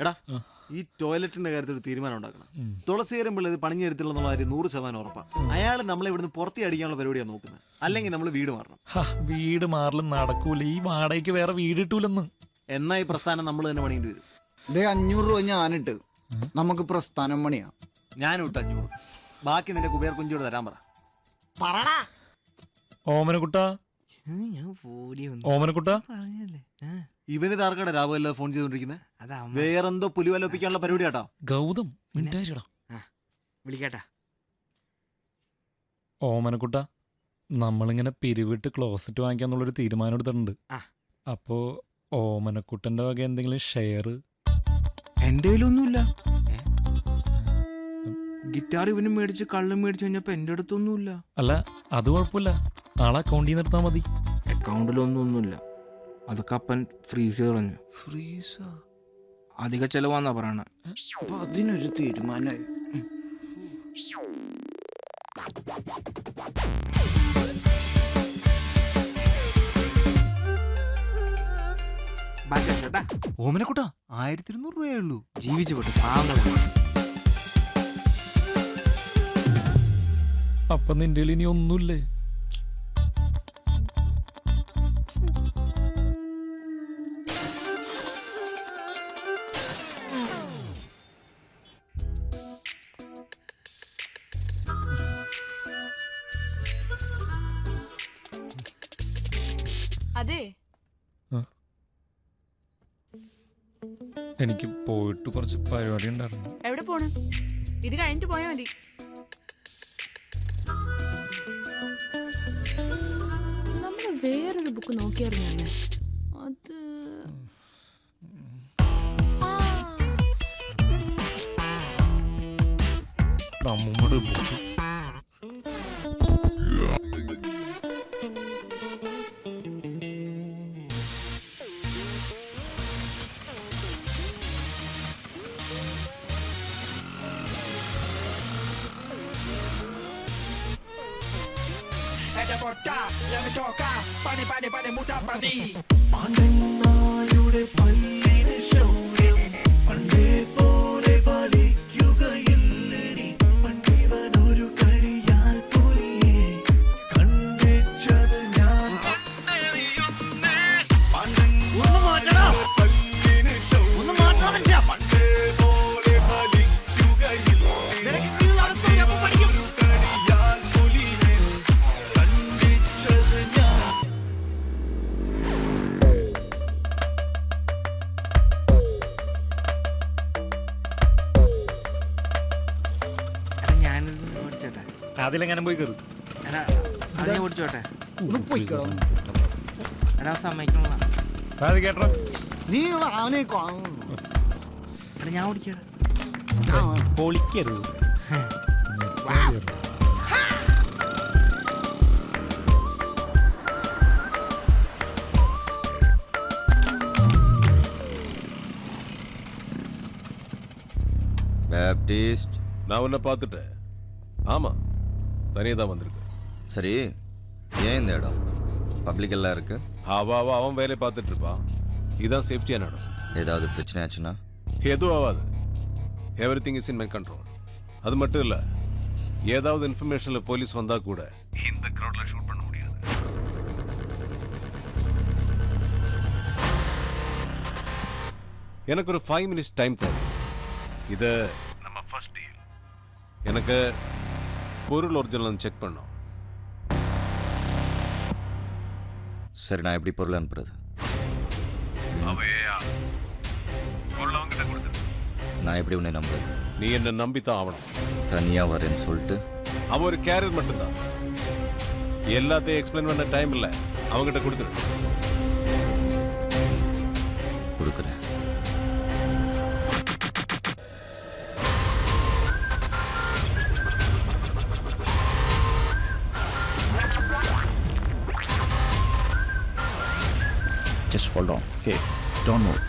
എടാ ഈ ടോയ്ലറ്റിന്റെ കാര്യത്തിൽ ഒരു തീരുമാനം ഉണ്ടാക്കണം. തുളസീരം പിള്ള ഇത് പണിഞ്ഞു തരത്തില്ലെന്നുള്ള കാര്യം നൂറ് ശതമാനം ഉറപ്പാണ് അയാൾ നമ്മളെ ഇവിടുന്ന് പുറത്തി അടിക്കാനുള്ള പരിപാടിയാണ് നോക്കുന്നത്. അല്ലെങ്കിൽ നമ്മൾ വീട് മാറണം. ഹാ, വീട് മാറലും നടക്കൂല. ഈ വാടകയ്ക്ക് വേറെ വീട് കിട്ടൂലെന്ന്. എന്നാ ഈ പ്രസ്ഥാനം നമ്മൾ തന്നെ പണിയേണ്ടി വരും. ഇതേ അഞ്ഞൂറ് രൂപ ഞാനിട്ട് നമുക്ക് പ്രസ്ഥാനം പണിയാ. ഞാനും ഇട്ട് അഞ്ഞൂറ്. ബാക്കി നിന്റെ കുബേർ കുഞ്ചോട് തരാൻ പറ. പറടാ. ഓമനക്കുട്ട ഞാൻ ഫോടി ഓമനക്കുട്ട പറഞ്ഞല്ലേ? ഇവന് താർക്കട രാവിലെ ഫോൺ ചെയ്തോണ്ടിരിക്കുന്നത് അതാ അമ്മ. വേറെന്തോ പുലിവലോപ്പിക്കാനുള്ള പരിപാടി കേട്ടോ ഗൗതം മിണ്ടായിടാ വിളിക്കട്ടാ. ഓമനക്കുട്ട നമ്മളിങ്ങനെ പിരിവിട്ട് ക്ലോസറ്റ് വാങ്ങിക്കാന്നുള്ളൊരു തീരുമാനം എടുത്തിട്ടുണ്ട്. ആ. അപ്പോ ഓമനക്കുട്ടന്റെ വക എന്തെങ്കിലും ഷെയർ എന്റെ കയ്യിലൊന്നുമില്ല. ഗിറ്റാർ ഇവനും മേടിച്ച് കള്ളും മേടിച്ച് കഴിഞ്ഞപ്പോ എന്റെ അടുത്തൊന്നുമില്ല. അല്ല അത് കുഴപ്പമില്ല. ആളെ അക്കൗണ്ടിൽ നിർത്താൻ മതി. അക്കൗണ്ടിലൊന്നും ഒന്നുമില്ല. അതൊക്കെ അപ്പൻ ഫ്രീസ് ചെയ്ത് കളഞ്ഞു ഫ്രീസാ അധിക ചെലവാന്നാ പറയണ. അപ്പൊ അതിനൊരു തീരുമാനമായി കേട്ടാ ഓമനക്കുട്ടാ ആയിരത്തി ഇരുന്നൂറ് രൂപയേ ഉള്ളൂ. ജീവിച്ചു പോട്ടെ പാവങ്ങളാ. അപ്പൊ നിന്റെ ഇനി ഒന്നുമില്ലേ? എനിക്ക് പോയിട്ട് കുറച്ച് പരിപാടി ഉണ്ടായിരുന്നു. എവിടെ പോണു? ഇത് കഴിഞ്ഞിട്ട് പോയാ മതി. നമ്മൾ വേറൊരു ബുക്ക് നോക്കിയായിരുന്നു അത് നമ്മുടെ ബുക്ക് എന്റെ പൊട്ട എന്നെ തോക്ക പണി പണി പണി മുട്ട പണി എടാ അതിലെങ്ങനെ പോയി കയറും എടാ അത് ഞാൻ ഓടിച്ചോട്ടെ ഒന്ന് പൊയ്ക്കോ എടാ സമ്മതിക്കണ അത് കേട്ടോ നീ അവനെ കൊ- എടാ ഞാൻ ഓടിക്കടാ ആ, പൊളിക്കരുത് பேப்டிஸ்ட் நான் உன்னை பார்த்துட்டேன் ஆமா தனியாக தான் வந்திருக்கு. சரி ஏன் இந்த இடம்? பப்ளிக் எல்லாம் இருக்கு? அவ அவ அவன் வேலையை பார்த்துட்டு இருப்பான் இதுதான் சேஃப்டியான இடம் ஏதாவது பிரச்சனை ஆச்சுன்னா? எதுவும் ஆகாது. Everything is in my control அது மட்டும் இல்லை ஏதாவது இன்ஃபர்மேஷனில் போலீஸ் வந்தால் கூட. இந்த க்ரௌடில் ஷூட் பண்ண முடியாது. எனக்கு ஒரு ஃபைவ் மினிட்ஸ் டைம் தேவை இது நம்ம ஃபர்ஸ்ட் டீல் எனக்கு பொருள் ஒரிஜினல் செக் பண்ணோம். சரி நான் எப்படி பொருள் அனுப்புறது? நான் எப்படி உன்னை நம்புறது? நீ என்னை நம்பித்தான் ஆகணும். தனியா வரேன்னு சொல்லிட்டு? அவன் ஒரு கேரியர் மட்டும்தான். எல்லாத்தையும் எக்ஸ்பிளைன் பண்ண டைம் இல்லை. அவங்ககிட்ட கொடுத்துரு. Just hold on. Okay. Don't move.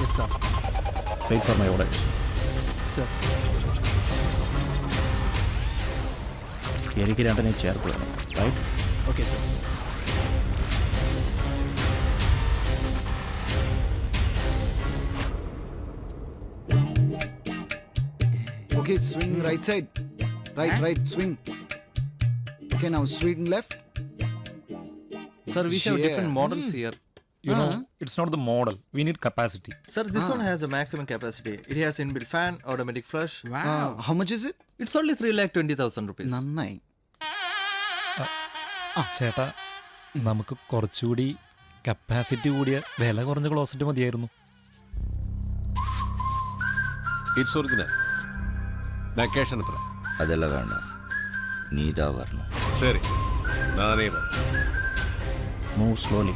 yes, sir. Wait for my orders. Sir. എനിക്ക് രണ്ടിനെ ചേർത്ത് വേണം right Okay, sir. Okay, swing right side. Right, right, swing. Okay, now swing left. Sir, we have Yeah. different models here. you know it's not the model we need capacity Sir, this one has a maximum capacity. It has inbuilt fan, automatic flush. how much is it It's only 3 lakh 20,000 rupees. നന്നായി ആ ചേട്ടാ നമുക്ക് കുറച്ചുകൂടി capacity കൂടിയ വില കുറഞ്ഞ closet മതിയായിരുന്നു its original vacation എത്ര ಅದೆಲ್ಲ ವೇಣ ನೀದಾ ವರ್ಣ ശരി നാനേ നോ സ്ലോലി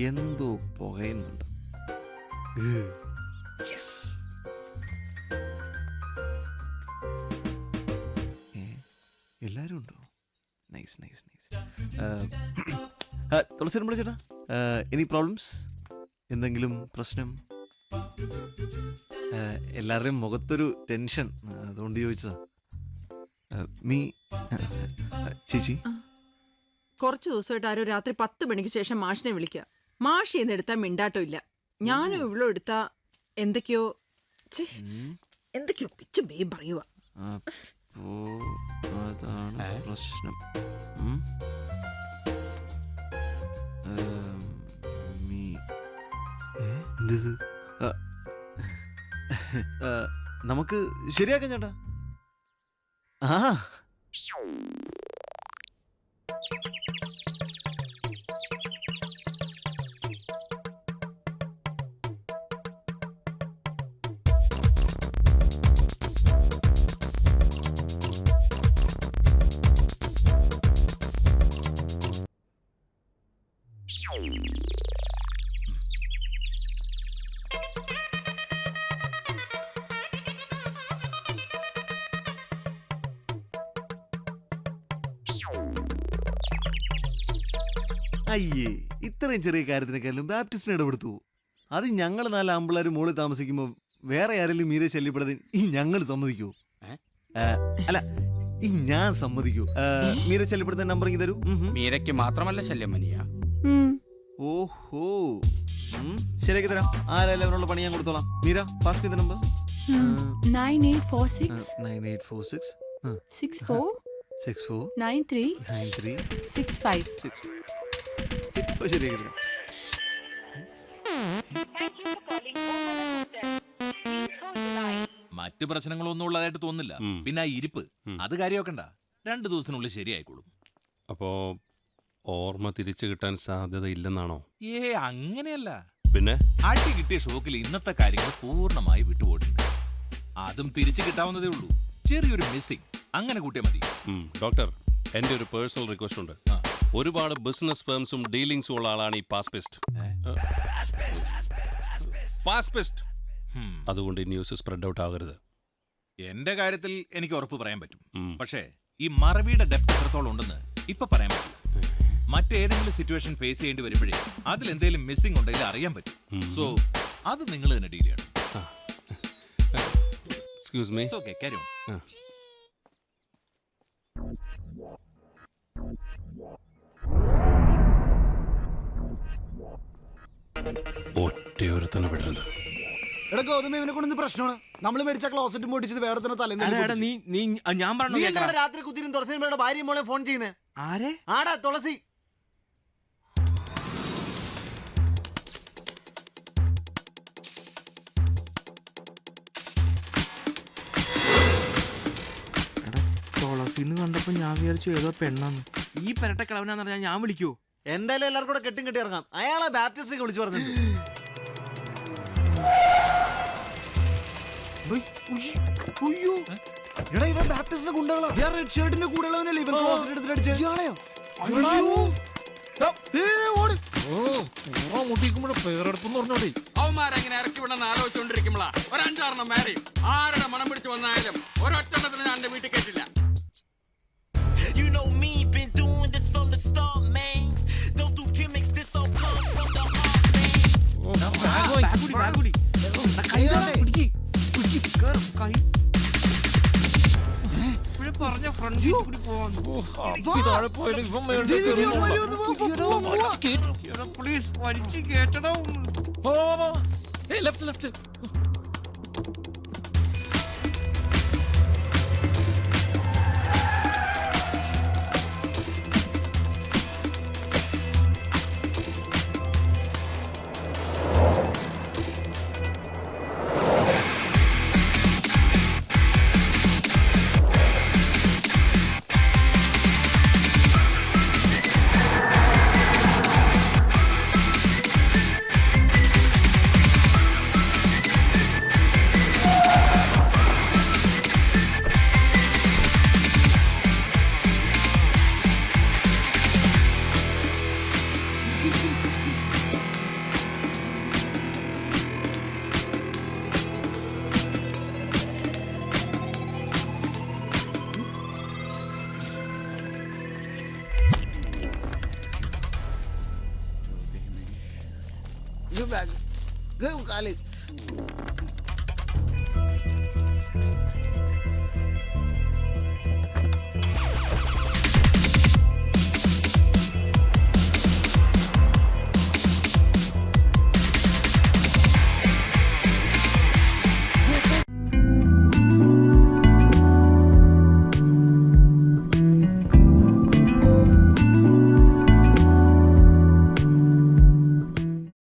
എന്തോ പുകയുന്നുണ്ട് യെസ് എല്ലാരും ഉണ്ടോ? നൈസ് നൈസ് നൈസ് തുളസി ചേട്ടാ എനി പ്രോബ്ലംസ് എന്തെങ്കിലും പ്രശ്നം? ആ, എല്ലാവരുടെയും മുഖത്തൊരു ടെൻഷൻ അതുകൊണ്ട് ചോദിച്ചതാ. മീ ചേച്ചി? കുറച്ച് ദിവസമായിട്ട് ആരോ രാത്രി പത്ത് മണിക്ക് ശേഷം മാഷിനെ വിളിക്കുക മാഷി എന്ന് എടുത്താൽ മിണ്ടാട്ടോ ഇല്ല ഞാനും ഇവളും എടുത്താ എന്തൊക്കെയോ ഛെ, എന്തൊക്കെയോ പിച്ചും പേയും പറയുക അപ്പോ അതാണ് പ്രശ്നം. ഉം. ഏം, മീ. ഏ, എന്തിത്? ആ, ആ, നമുക്ക് ശരിയാക്കാം ചേട്ടാ. ആ. അയ്യേ ഇത്രയും ചെറിയ കാര്യത്തിനേക്കാളും ബാപ്റ്റിസ്റ്റിനെ ഇടപെടുത്തു. അത് ഞങ്ങൾ നാല് ആമ്പിള്ളേർ മുകളിൽ താമസിക്കുമ്പോൾ വേറെ ആരെങ്കിലും മീരെ ശല്യപ്പെടുന്നത് ഈ ഞങ്ങൾ സമ്മതിക്കൂ? അല്ല ഈ ഞാൻ സമ്മതിക്കൂ? മീര ശല്യപ്പെടുന്ന നമ്പർ ഇങ്ങ് തരൂ. മീരയ്ക്ക് മാത്രമല്ല ശല്യം മനിയ. ഓഹോ. ശരിയാക്കി തരാം. ആരായാലും അവനുള്ള പണി ഞാൻ കൊടുത്തോളാം. മീര പാസ് ചെയ്ത number nine eight four six nine eight four six six four six four nine three nine three six five six ഇപ്പൊ മറ്റു പ്രശ്നങ്ങളൊന്നും ഉള്ളതായിട്ട് തോന്നില്ല പിന്നെ ആ ഇരിപ്പ് അത് കാര്യമാക്കണ്ട രണ്ടു ദിവസത്തിനുള്ളിൽ ശരിയായിക്കോളും. അപ്പോ ഓർമ്മ തിരിച്ചു കിട്ടാൻ സാധ്യത ഇല്ലെന്നാണോ? ഏ അങ്ങനെയല്ല. പിന്നെ? അടി കിട്ടിയ ഷോക്കിൽ ഇന്നത്തെ കാര്യങ്ങൾ പൂർണമായി വിട്ടുപോയിട്ടുണ്ട്. അതും തിരിച്ചു കിട്ടാവുന്നതേ ഉള്ളൂ. ചെറിയൊരു മിസ്സിംഗ് അങ്ങനെ കൂട്ടിയാൽ മതി. ഡോക്ടർ എന്റെ ഒരു പേഴ്സണൽ റിക്വസ്റ്റ് ഉണ്ട്. ആ. ഒരുപാട് ബിസിനസ് ഫേംസും ഡീലിംഗ്സും ഉള്ള ആളാണ് ഈ പാസ്പെസ്റ്റ്. അതുകൊണ്ട് ഈ ന്യൂസ് സ്പ്രെഡ് ഔട്ട് ആകരുത്. എന്റെ കാര്യത്തിൽ എനിക്ക് ഉറപ്പ് പറയാൻ പറ്റും. പക്ഷേ ഈ മറവിയുടെ ഡെപ്ത് എത്രത്തോളം ഉണ്ടെന്ന് ഇപ്പൊ പറയാൻ പറ്റും. മറ്റേതെങ്കിലും സിറ്റുവേഷൻ ഫേസ് ചെയ്യേണ്ടി വരുമ്പോഴേ അതിൽ എന്തെങ്കിലും മിസ്സിംഗ് ഉണ്ടെങ്കിൽ അറിയാൻ പറ്റും. സോ അത് നിങ്ങൾ തന്നെ ഡീൽ ചെയ്യണം. എക്സ്ക്യൂസ് മീ ഓക്കെ കാര്യം ഒറ്റയൊരുത്തനെ വിടരുത് പ്രശ്നമാണ്. നമ്മൾ മേടിച്ച നീ ഞാൻ ഫോൺ ആരെ? ആടാ തുളസി. തുളസിന്ന് കണ്ടപ്പോ ഞാൻ വിചാരിച്ചു ഏതോ പെണ്ണാന്ന്. ഈ പെരട്ടക്കിളവനാന്ന് പറഞ്ഞാൽ ഞാൻ വിളിക്കൂ എന്തായാലും എല്ലാവർക്കും കൂടെ കെട്ടും കെട്ടി ഇറങ്ങാം. അയാളെ ബാപ്റ്റിസ്റ്റ് വിളിച്ചു പറഞ്ഞിട്ടുണ്ട്. അയ്യോ എടാ ഇവൻ ബാപ്റ്റിസ്റ്റിന്റെ ഗുണ്ടകളാ. റെഡ് ഷർട്ടിന്റെ കൂടെയുള്ളവനല്ലേ ഇവൻ ക്ലോസ് എടുത്തിട്ട് അടിച്ചത് ഇയാളെയോ അയ്യോ. ദാ, ദേ, ഓട്. ഓ മുട്ടിക്കുമ്പോഴേ പേരെടുപ്പെന്ന് പറഞ്ഞോടേ. അവന്മാരെങ്ങനെ ഇറക്കി വിടണമെന്ന് ആലോചിച്ചോണ്ടിരിക്കുമ്പോളാ. ഒരു അഞ്ചാറെണ്ണം മാറി. ആരുടെ മണം പിടിച്ച് വന്നാലും ഒരൊറ്റെണ്ണത്തിന് താഴെ പോയാലും ഇവൻ മേളിൽ. പ്ലീസ് വലിച്ചു കേട്ടടാ ലെഫ്റ്റ് ലെഫ്റ്റ്